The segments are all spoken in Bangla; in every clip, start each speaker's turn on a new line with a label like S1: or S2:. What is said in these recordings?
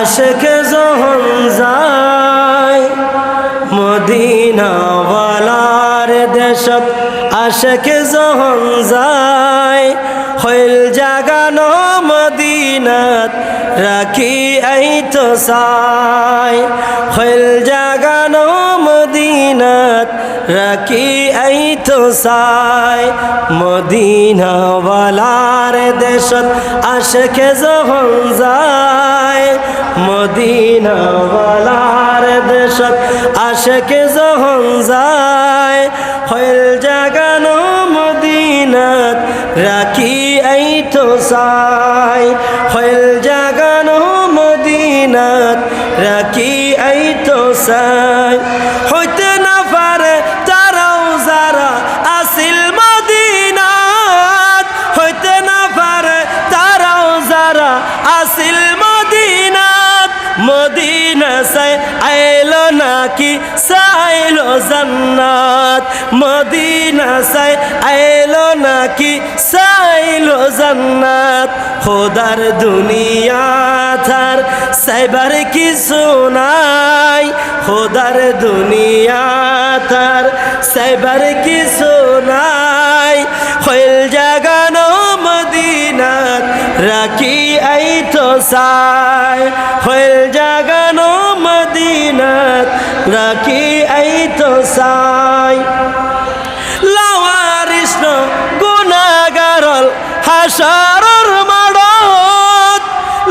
S1: আশেকে যখন যায় মদিনাওয়ালার দেশত। আশেকে যখন যায় হইল জাগানো মদিনাত, রাখি এই তো সাই হইল জাগানো মদিনাত, রাখি এই তো সাই মদিনাওয়ালার দেশত আশেকে যখন যায়, মদিনাওয়ালার দেশত আশেকে যখন যায়, হইল জাগানো মদিনাত রাখি এই তো সাই হইল জাগানো মদিনাত রাখি এই তো সাই নাকি সাইলো জান্নাত? মদিনা সাই আইলো নাকি সাইলো জান্নাত? খোদার দুনিয়া থার সাইবার কিছু নাই। খোদার দুনিয়া থার সাইবার কিছু নাই। হইল মদিনাত রাখি আই তো সাই? হইল জাগানো মদিনাত রাখি আই তো সাই? লাওয়ারিষ্ণ গুণাগারল, হাসারর মাড়ত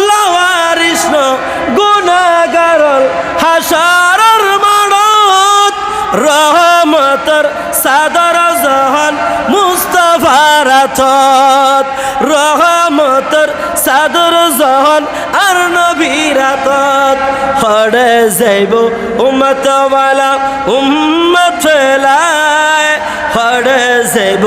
S1: লাওয়ারিষ্ণ গুণাগারল, হাসারর মাড়ত রহমতর সাদর জহান মুস্তফার আতত রহমতর সাদর জহান আর নবীরাতত হড়ে যাইব উম্মতওয়ালা, উম্মত ফেলায়। যাইব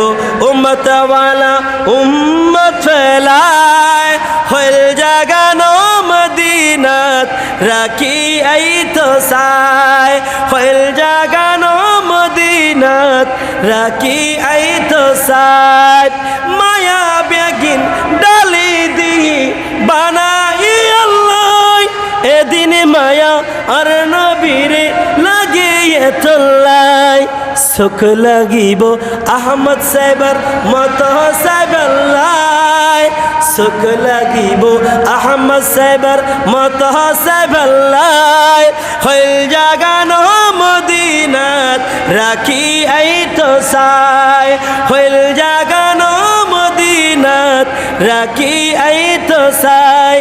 S1: উম্মতওয়ালা, উম্মত ফেলায়। হইল জাগানো মদিনাত, রাখি এই তো সাই হইল জাগানো মদিনাত, রাখি এই তো সাই মায়া আর নবীরে লাগিয়ে তোল্লাই সুখ লাগিব আহমদ সাহেবর মত সাহেবাল্লাই সুখ লাগিব আহমদ সাহেবর মত সাহেবাল্লাই হইল জাগানো মদিনাত, রাখি এই তো সাই। হইল মদিনাত রাখি এই তো সাই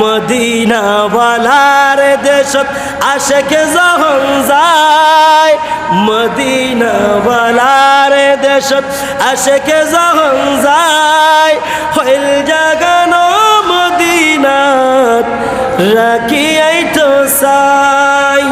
S1: মদিনাওয়ালার দেশত আশেকে যখন যায়। মদিনাওয়ালার দেশত আশেকে যখন যায়। হইল জাগানো মদিনাত, রাখি এই তো সাই।